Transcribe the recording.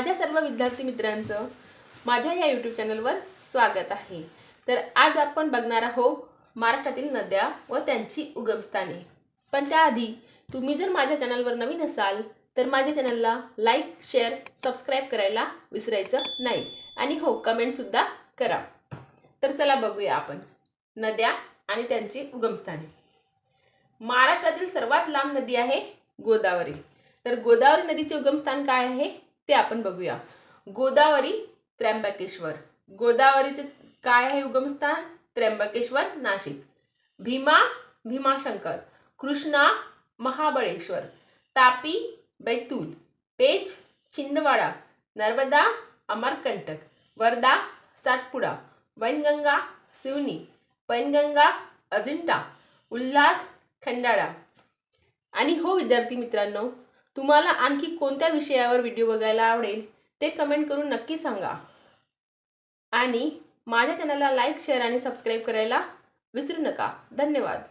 माझ्या सर्व विद्यार्थी मित्रांचं माझ्या या यूट्यूब चॅनलवर स्वागत आहे. तर आज आपण बघणार आहोत महाराष्ट्रातील नद्या व त्यांची उगमस्थाने. पण त्याआधी तुम्ही जर माझ्या चॅनलवर नवीन असाल तर माझ्या चॅनलला लाईक शेअर सबस्क्राईब करायला विसरायचं नाही. आणि हो कमेंटसुद्धा करा. तर चला बघूया आपण नद्या आणि त्यांची उगमस्थाने. महाराष्ट्रातील सर्वात लांब नदी आहे गोदावरी. तर गोदावरी नदीचे उगमस्थान काय आहे? ते आपण बघूया. गोदावरी त्र्यंबकेश्वर. गोदावरीचे काय आहे उगमस्थान? त्र्यंबकेश्वर नाशिक. भीमा भीमाशंकर. कृष्णा महाबळेश्वर. तापी बैतूल. पेच छिंदवाडा. नर्मदा अमरकंटक. वर्धा सातपुडा. वैनगंगा सिवनी. पैनगंगा अजिंठा. उल्हास खंडाळा. आणि हो विद्यार्थी मित्रांनो तुम्हाला आणखी कोणत्या विषयावर व्हिडिओ बघायला आवडेल ते कमेंट करून नक्की सांगा. आणि माझ्या चॅनलला लाईक शेअर आणि सबस्क्राईब करायला विसरू नका. धन्यवाद.